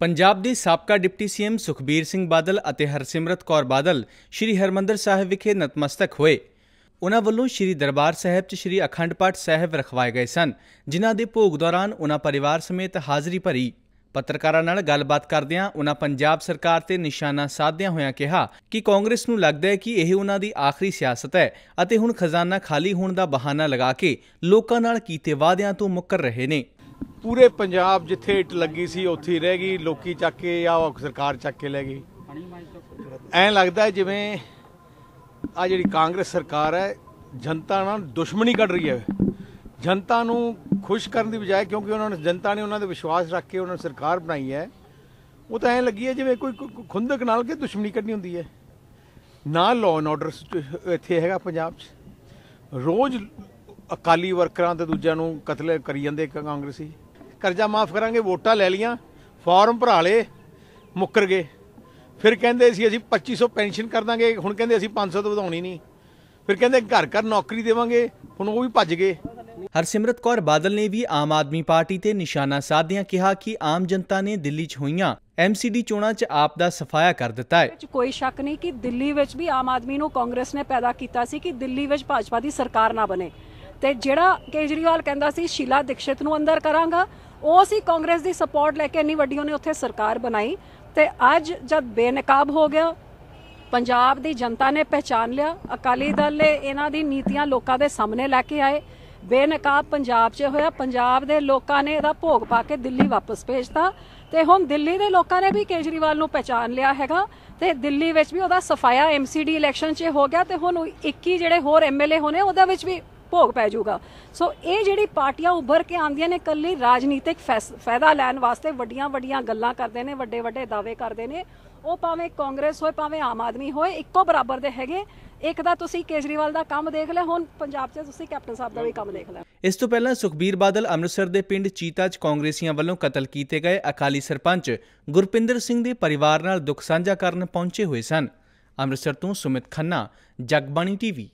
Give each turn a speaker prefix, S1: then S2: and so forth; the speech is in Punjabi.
S1: ਪੰਜਾਬ ਦੇ ਸਾਬਕਾ ਡਿਪਟੀ ਸੀਐਮ ਸੁਖਬੀਰ ਸਿੰਘ ਬਾਦਲ ਅਤੇ ਹਰਸਿਮਰਤ ਕੌਰ ਬਾਦਲ ਸ੍ਰੀ ਹਰਮੰਦਰ ਸਾਹਿਬ ਵਿਖੇ ਨਤਮਸਤਕ ਹੋਏ। ਉਹਨਾਂ ਵੱਲੋਂ ਸ੍ਰੀ ਦਰਬਾਰ ਸਾਹਿਬ 'ਚ ਸ੍ਰੀ ਅਖੰਡ ਪਾਠ ਸਾਹਿਬ ਰਖਵਾਏ ਗਏ ਸਨ, ਜਿਨ੍ਹਾਂ ਦੇ ਭੋਗ ਦੌਰਾਨ ਉਨ੍ਹਾਂ ਪਰਿਵਾਰ ਸਮੇਤ ਹਾਜ਼ਰੀ ਭਰੀ। ਪੱਤਰਕਾਰਾਂ ਨਾਲ ਗੱਲਬਾਤ ਕਰਦਿਆਂ ਉਨ੍ਹਾਂ ਪੰਜਾਬ ਸਰਕਾਰ ਤੇ ਨਿਸ਼ਾਨਾ ਸਾਧਦਿਆਂ ਹੋਇਆਂ ਕਿਹਾ ਕਿ ਕਾਂਗਰਸ ਨੂੰ ਲੱਗਦਾ ਹੈ ਕਿ ਇਹ ਉਨ੍ਹਾਂ ਦੀ ਆਖਰੀ ਸਿਆਸਤ ਹੈ ਅਤੇ ਹੁਣ ਖਜ਼ਾਨਾ ਖਾਲੀ ਹੋਣ ਦਾ ਬਹਾਨਾ ਲਗਾ ਕੇ ਲੋਕਾਂ ਨਾਲ ਕੀਤੇ ਵਾਅਦਿਆਂ ਤੋਂ ਮੁੱਕਰ ਰਹੇ ਨੇ।
S2: ਪੂਰੇ ਪੰਜਾਬ ਜਿੱਥੇ ਇੱਟ ਲੱਗੀ ਸੀ, ਉੱਥੇ ਹੀ ਰਹਿ ਗਈ। ਲੋਕੀ ਚੱਕ ਕੇ ਆ ਸਰਕਾਰ ਚੱਕ ਕੇ ਲੈ ਗਈ। ਐਂ ਲੱਗਦਾ ਜਿਵੇਂ ਆ ਜਿਹੜੀ ਕਾਂਗਰਸ ਸਰਕਾਰ ਹੈ, ਜਨਤਾ ਨਾਲ ਦੁਸ਼ਮਣੀ ਕੱਢ ਰਹੀ ਹੈ। ਜਨਤਾ ਨੂੰ ਖੁਸ਼ ਕਰਨ ਦੀ ਬਜਾਏ, ਕਿਉਂਕਿ ਉਹਨਾਂ ਨੇ ਜਨਤਾ ਨੇ ਉਹਨਾਂ ਦੇ ਵਿਸ਼ਵਾਸ ਰੱਖ ਕੇ ਉਹਨਾਂ ਨੇ ਸਰਕਾਰ ਬਣਾਈ ਹੈ। ਉਹ ਤਾਂ ਐਂ ਲੱਗੀ ਹੈ ਜਿਵੇਂ ਕੋਈ ਕੋਈ ਖੁੰਦਕ ਨਾਲ ਕੇ ਦੁਸ਼ਮਣੀ ਕੱਢਣੀ ਹੁੰਦੀ ਹੈ। ਨਾ ਲਾਅ ਐਂਡ ਆਰਡਰ ਇੱਥੇ ਹੈਗਾ ਪੰਜਾਬ 'ਚ। ਰੋਜ਼ ਅਕਾਲੀ ਵਰਕਰਾਂ ਤੇ ਦੂਜਿਆਂ ਨੂੰ ਕਤਲ ਕਰੀ ਜਾਂਦੇ ਕਾਂਗਰਸੀ। ਕਰਜ਼ਾ ਮਾਫ ਕਰਾਂਗੇ ਵੋਟਾਂ ਲੈ ਲੀਆਂ ਫਾਰਮ ਭਰਾ ਲਏ ਮੁੱਕਰ ਗਏ। ਫਿਰ ਕਹਿੰਦੇ ਸੀ ਅਸੀਂ 2500 ਪੈਨਸ਼ਨ ਕਰ ਦਾਂਗੇ ਹੁਣ ਕਹਿੰਦੇ ਅਸੀਂ 500 ਤੋਂ ਵਧਾਉਣੀ ਨਹੀਂ। ਫਿਰ ਕਹਿੰਦੇ ਘਰ ਘਰ ਨੌਕਰੀ ਦੇਵਾਂਗੇ ਹੁਣ ਉਹ ਵੀ ਭੱਜ ਗਏ।
S1: ਹਰਸਿਮਰਤ ਕੌਰ ਬਾਦਲ ਨੇ ਵੀ ਆਮ ਆਦਮੀ ਪਾਰਟੀ ਤੇ ਨਿਸ਼ਾਨਾ ਸਾਧਦਿਆਂ ਕਿਹਾ ਕਿ ਆਮ ਜਨਤਾ ਨੇ ਦਿੱਲੀ 'ਚ ਹੋਈਆਂ ਐਮਸੀਡੀ ਚੋਣਾਂ 'ਚ ਆਪ ਦਾ ਸਫਾਇਆ ਕਰ ਦਿੱਤਾ ਹੈ।
S3: ਕੋਈ ਸ਼ੱਕ ਨਹੀਂ ਕਿ ਦਿੱਲੀ ਵਿੱਚ ਵੀ ਆਮ ਆਦਮੀ ਨੂੰ ਕਾਂਗਰਸ ਨੇ ਪੈਦਾ ਕੀਤਾ ਸੀ ਕਿ ਦਿੱਲੀ ਵਿੱਚ ਭਾਜਪਾ ਦੀ ਸਰਕਾਰ ਨਾ ਬਣੇ। ਤੇ ਜਿਹੜਾ ਕੇਜਰੀਵਾਲ ਕਹਿੰਦਾ ਸੀ ਸ਼ੀਲਾ ਦੀਕਸ਼ਿਤ ਨੂੰ ਅੰਦਰ ਕਰਾਂਗਾ ਉਹ ਸੀ ਕਾਂਗਰਸ ਦੀ ਸਪੋਰਟ ਲੈ ਕੇ ਇੰਨੀ ਵੱਡੀ ਉਹਨੇ ਉੱਥੇ ਸਰਕਾਰ ਬਣਾਈ ਤੇ ਅੱਜ ਜਦ ਬੇਨਕਾਬ ਹੋ ਗਿਆ, ਪੰਜਾਬ ਦੀ ਜਨਤਾ ਨੇ ਪਹਿਚਾਨ ਲਿਆ, ਅਕਾਲੀ ਦਲ ਨੇ ਇਹਨਾਂ ਦੀ ਨੀਤੀਆਂ ਲੋਕਾਂ ਦੇ ਸਾਹਮਣੇ ਲੈ ਕੇ ਆਏ, ਬੇਨਕਾਬ ਪੰਜਾਬ 'ਚ ਹੋਇਆ, ਪੰਜਾਬ ਦੇ ਲੋਕਾਂ ਨੇ ਇਹਦਾ ਭੋਗ ਪਾ ਕੇ ਦਿੱਲੀ ਵਾਪਸ ਭੇਜਤਾ ਤੇ ਹੁਣ ਦਿੱਲੀ ਦੇ ਲੋਕਾਂ ਨੇ ਵੀ ਕੇਜਰੀਵਾਲ ਨੂੰ ਪਹਿਚਾਨ ਲਿਆ ਹੈਗਾ ਤੇ ਦਿੱਲੀ ਵਿੱਚ ਵੀ ਉਹਦਾ ਸਫਾਇਆ ਐਮਸੀਡੀ ਇਲੈਕਸ਼ਨ 'ਚ ਹੋ ਗਿਆ ਤੇ ਹੁਣ 21 ਜਿਹੜੇ ਹੋਰ ਐਮਐਲਏ ਹੋਣੇ ਉਹਦੇ ਵਿੱਚ ਵੀ ਭੋਗ ਪੈ ਜਾਊਗਾ। ਸੋ ਇਹ ਜਿਹੜੀ ਪਾਰਟੀਆਂ ਉੱਭਰ ਕੇ ਆਉਂਦੀਆਂ ਨੇ ਕੱਲੀ ਰਾਜਨੀਤਿਕ ਫਾਇਦਾ ਲੈਣ ਵਾਸਤੇ ਵੱਡੀਆਂ ਵੱਡੀਆਂ ਗੱਲਾਂ ਕਰਦੇ ਨੇ ਵੱਡੇ ਵੱਡੇ ਦਾਅਵੇ ਕਰਦੇ ਨੇ। ਉਹ ਭਾਵੇਂ ਕਾਂਗਰਸ ਹੋਏ, ਭਾਵੇਂ ਆਮ ਆਦਮੀ ਹੋਏ, ਇੱਕੋ ਬਰਾਬਰ ਦੇ ਹੈਗੇ। ਇੱਕ ਦਾ ਤੁਸੀਂ ਕੇਜਰੀਵਾਲ ਦਾ ਕੰਮ ਦੇਖ ਲਿਆ, ਹੁਣ ਪੰਜਾਬ 'ਚ ਤੁਸੀਂ ਕੈਪਟਨ ਸਾਹਿਬ ਦਾ ਵੀ ਕੰਮ ਦੇਖ ਲਿਆ।
S1: ਇਸ ਤੋਂ ਪਹਿਲਾਂ ਸੁਖਬੀਰ ਬਾਦਲ ਅੰਮ੍ਰਿਤਸਰ ਦੇ ਪਿੰਡ ਚੀਤਾ 'ਚ ਕਾਂਗਰਸੀਆਂ ਵੱਲੋਂ ਕਤਲ ਕੀਤੇ ਗਏ ਅਕਾਲੀ ਸਰਪੰਚ ਗੁਰਪਿੰਦਰ ਸਿੰਘ ਦੇ ਪਰਿਵਾਰ ਨਾਲ ਦੁੱਖ ਸਾਂਝਾ ਕਰਨ ਪਹੁੰਚੇ ਹੋਏ ਸਨ। ਅੰਮ੍ਰਿਤਸਰ ਤੋਂ ਸੁਮਿਤ ਖੰਨਾ, ਜਗਬਾਣੀ ਟੀਵੀ।